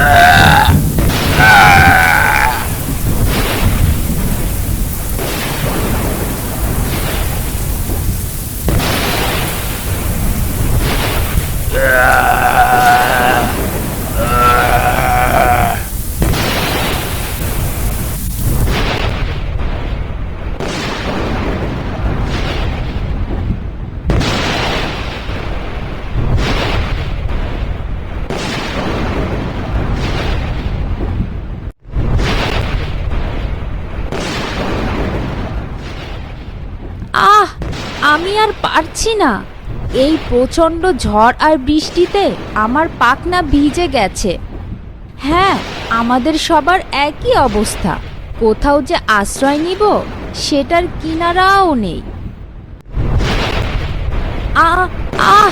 Ah! আর পারছি না। এই প্রচণ্ড ঝড় আর বৃষ্টিতে আমার পাখনা ভিজে গেছে। হ্যাঁ আমাদের সবার একই অবস্থা। কোথাও যে আশ্রয় নিব, সেটার কিনারাও নেই। আহ আহ!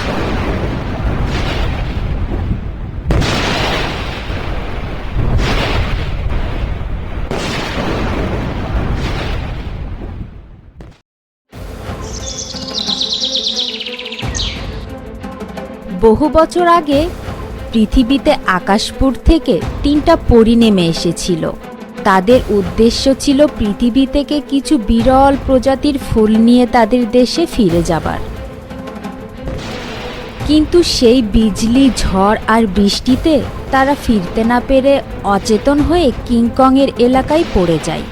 বহু বছর আগে পৃথিবীতে আকাশপুর থেকে তিনটা পরি নেমে এসেছিল। তাদের উদ্দেশ্য ছিল পৃথিবী থেকে কিছু বিরল প্রজাতির ফুল নিয়ে তাদের দেশে ফিরে যাবার। কিন্তু সেই বিজলি, ঝড় আর বৃষ্টিতে তারা ফিরতে না পেরে অচেতন হয়ে কিংকংয়ের এলাকায় পড়ে যায়।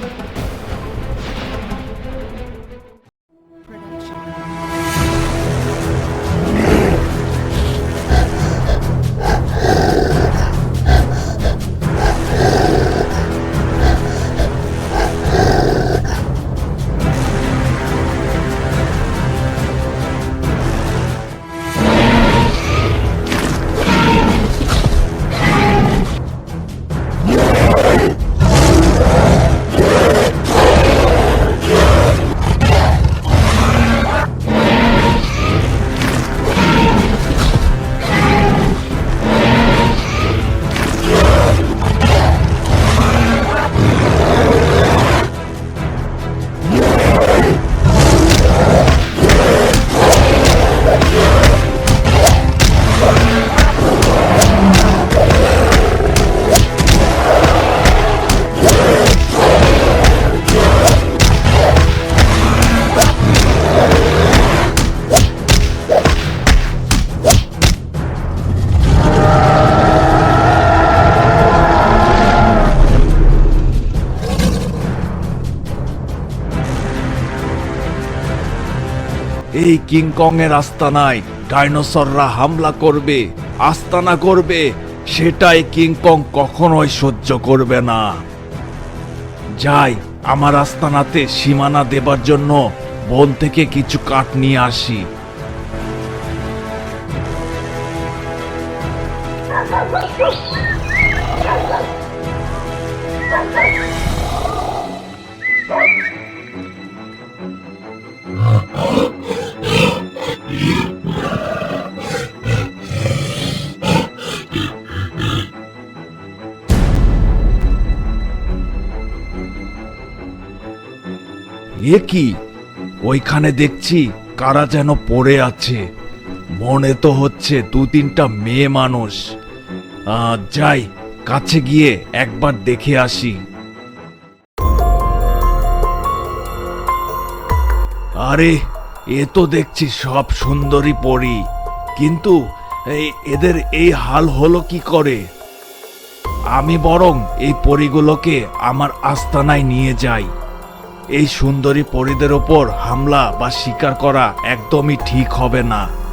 এই কিংকং এর আস্তানায় ডাইনোসররা হামলা করবে, আস্তানা করবে, সেটাই কিংকং কখনোই সহ্য করবে না। যাই, আমার আস্তানাতে সীমানা দেবার জন্য বন থেকে কিছু কাঠ নিয়ে আসি। এ কি? ওইখানে দেখছি কারা যেন পড়ে আছে। মনে তো হচ্ছে দু তিনটা মেয়ে মানুষ। যাই, কাছে গিয়ে একবার দেখে আসি। আরে, এ তো দেখছি সব সুন্দরী পরি। কিন্তু এদের এই হাল হলো কি করে? আমি বরং এই পরিগুলোকে আমার আস্তানায় নিয়ে যাই। এই সুন্দরী পরিদের ওপর হামলা বা শিকার করা একদমই ঠিক হবে না।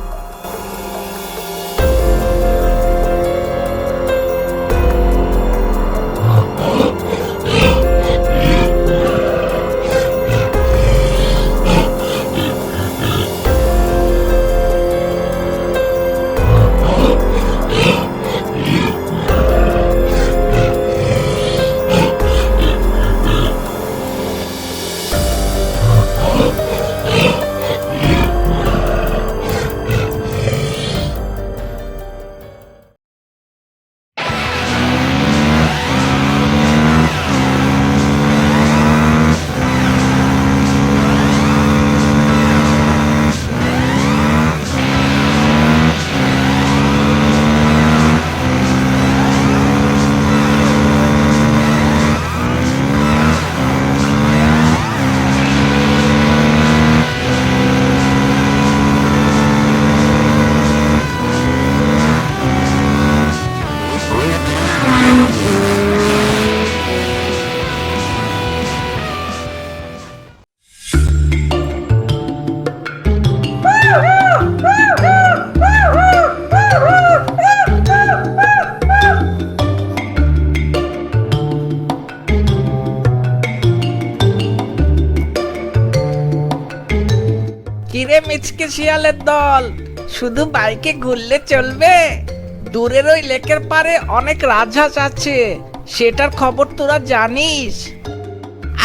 কিরে শিয়ালের দল। শুধু বাইকে ঘুরলে চলবে। দূরের ওই লেকের পারে অনেক রাজহাঁস আছে। সেটার খবর তোরা জানিস।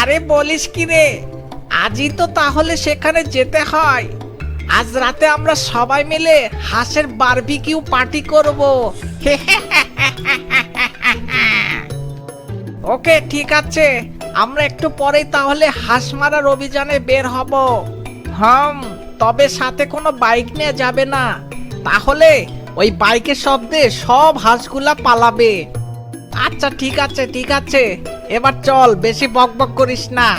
আরে বলিস কি রে? আজই তো তাহলে সেখানে যেতে হয়। আজ রাতে আমরা সবাই মিলে হাঁসের বারবিকিউ পার্টি করব। ওকে, ঠিক আছে। আমরা একটু পরেই তাহলে হাঁস মারার অভিযানে বের হব। হাম। তবে সাথে কোনো বাইক নিয়ে যাবে না। তাহলে ওই বাইকের শব্দে সব হাঁসগুলা পালাবে। আচ্ছা ঠিক আছে ঠিক আছে। এবার চল, বেশি বক বক করিস না।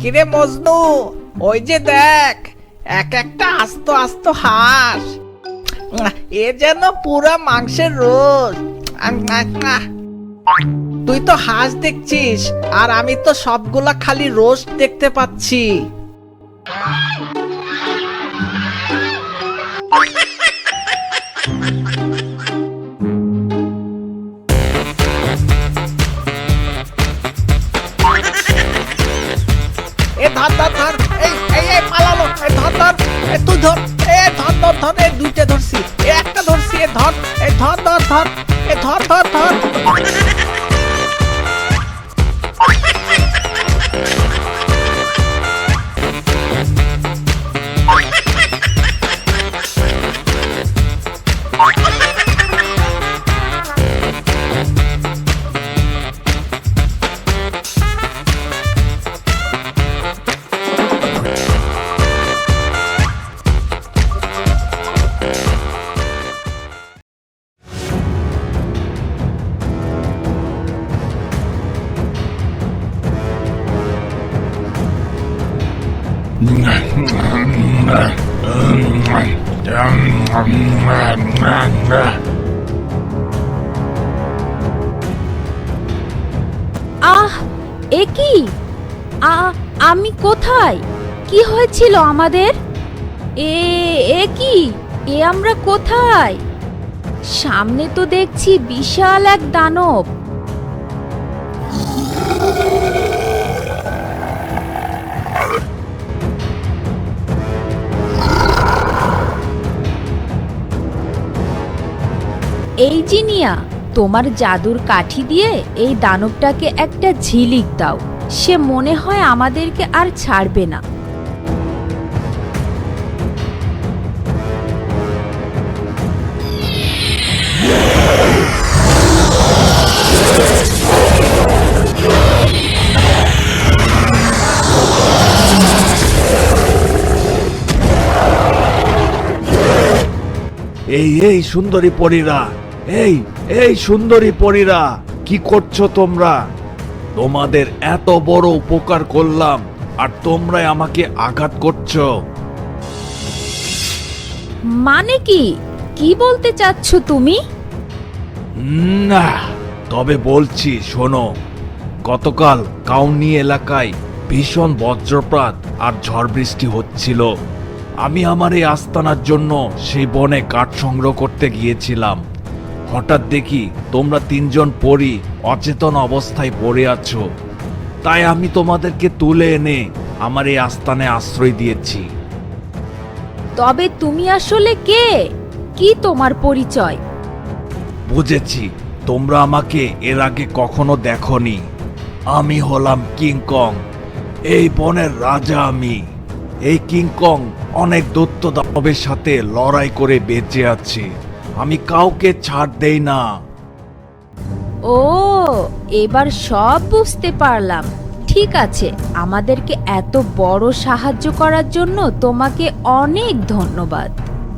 কিরে মজনু, ওই যে দেখ এক একটা আস্ত আস্ত হাঁস। এ যেন পুরা মাংসের রোজ তুই তো হাঁস দেখছিস, আর আমি তো সবগুলা খালি রোস্ট দেখতে পাচ্ছি। ধর ধর দুইটা ধরছি একটা ধরছি এ ধর এ ধর ধর ধর এ ধর ধর ধর এ কি? আ, আমি কোথায়? কি হয়েছিল আমাদের? এ এ কি? এ আমরা কোথায়? সামনে তো দেখছি বিশাল এক দানব। এই জিনিয়া তোমার জাদুর কাঠি দিয়ে এই দানবটাকে একটা ঝিলিক দাও। সে মনে হয় আমাদেরকে আর ছাড়বে না। এই এই সুন্দরী পরীরা এই এই সুন্দরী পরীরা কি করছ তোমরা? তোমাদের এত বড় উপকার করলাম আর তোমরাই আমাকে আঘাত করছ। মানে কি? কি বলতে চাচ্ছ তুমি? না তবে বলছি শোনো। গতকাল কাউনি এলাকায় ভীষণ বজ্রপাত আর ঝড় বৃষ্টি হচ্ছিল। আমি আমার এই আস্তানার জন্য সেই বনে কাঠ সংগ্রহ করতে গিয়েছিলাম। হঠাৎ দেখি তোমরা তিনজন পড়ি অচেতন অবস্থায় পড়ে আছো। তাই আমি তোমাদেরকে তুলে এনে আমার এই আস্তানে আশ্রয় দিয়েছি। তবে তুমি আসলে কে? কি তোমার পরিচয়? বুঝেছি তোমরা আমাকে এর আগে কখনো দেখনি। আমি হলাম কিংকং এই বনের রাজা আমি। এই কিংকং অনেক দত্ত দানবের সাথে লড়াই করে বেঁচে আছে। আমি কাউকে ছাড় দেই না। ও এবার সব বুঝতে পারলাম। ঠিক আছে আমাদেরকে এত বড় সাহায্য করার জন্য তোমাকে অনেক ধন্যবাদ।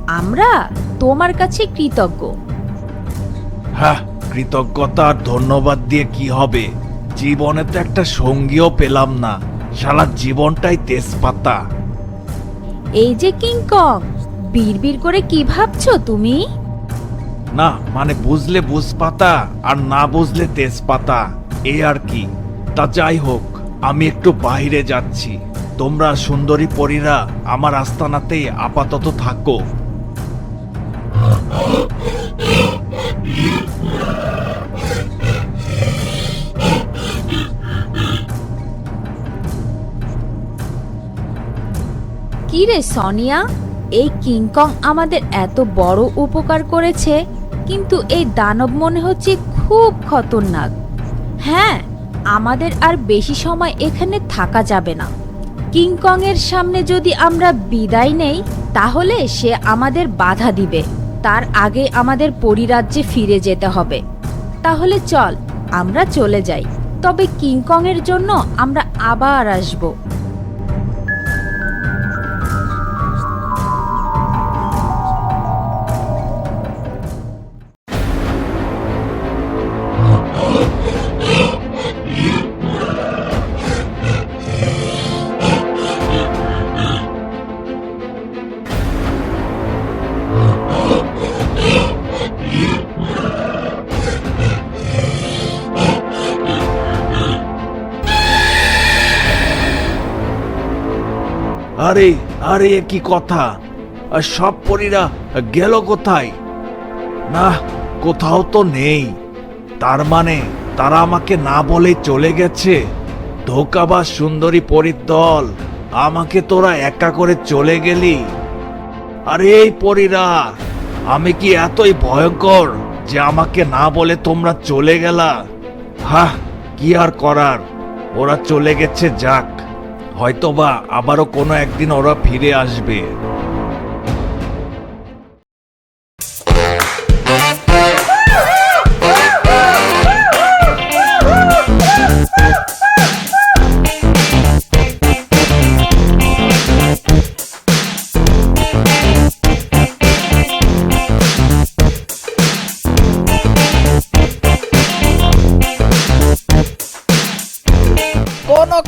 আমরা তোমার কাছে কৃতজ্ঞ। হ্যাঁ কৃতজ্ঞতা আর ধন্যবাদ দিয়ে কি হবে? জীবনে তো একটা সঙ্গীও পেলাম না। সারা জীবনটাই তেজপাতা। এই যে কিংকং বিড়বিড় করে কি ভাবছ তুমি? না মানে বুঝলে বুঝপাতা আর না বুঝলে তেজপাতা। এ আর কি? তা যাই হোক, আমি একটু বাইরে যাচ্ছি। তোমরা সুন্দরী পরীরা আমার আস্তানাতেই আপাতত থাকো। কি রে সনিয়া? এই কিংকং আমাদের এত বড় উপকার করেছে। কিন্তু এই দানব মনে হচ্ছে খুব খতরনাক। হ্যাঁ আমাদের আর বেশি সময় এখানে থাকা যাবে না। কিংকং এর সামনে যদি আমরা বিদায় নেই, তাহলে সে আমাদের বাধা দিবে। তার আগে আমাদের পরিরাজ্যে ফিরে যেতে হবে। তাহলে চল, আমরা চলে যাই। তবে কিংকং এর জন্য আমরা আবার আসব। আরে আরে কি কথা? আর সব পরীরা গেল কোথায়? না, কোথাও তো নেই। তার মানে তারা আমাকে না বলে চলে গেছে। ধোকাবাজ সুন্দরী পরীর দল আমাকে তোরা একা করে চলে গেলি। আরে, এই পরীরা, আমি কি এতই ভয়ঙ্কর যে আমাকে না বলে তোমরা চলে গেলা? হা কি আর করার? ওরা চলে গেছে যাক। হয়তোবা আবারও কোনো একদিন ওরা ফিরে আসবে।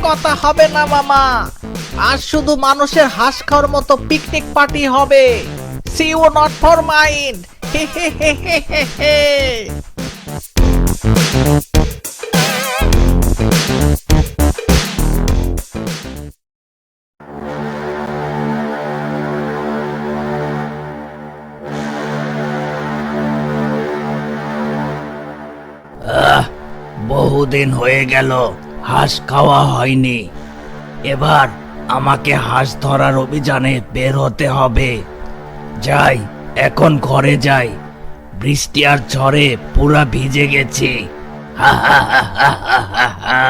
কথা হবে না, মামা। আর শুধু মানুষের হাঁস খাওয়ার মতো পিকনিক পার্টি হবে। See you not for mind বহুদিন হয়ে গেল। হাঁস খাওয়া হয়নি। এবার আমাকে হাঁস ধরার অভিযানে বের হতে হবে। যাই, এখন ঘরে যাই। বৃষ্টি আর ঝড়ে পুরা ভিজে গেছি। হা হা হা হা হা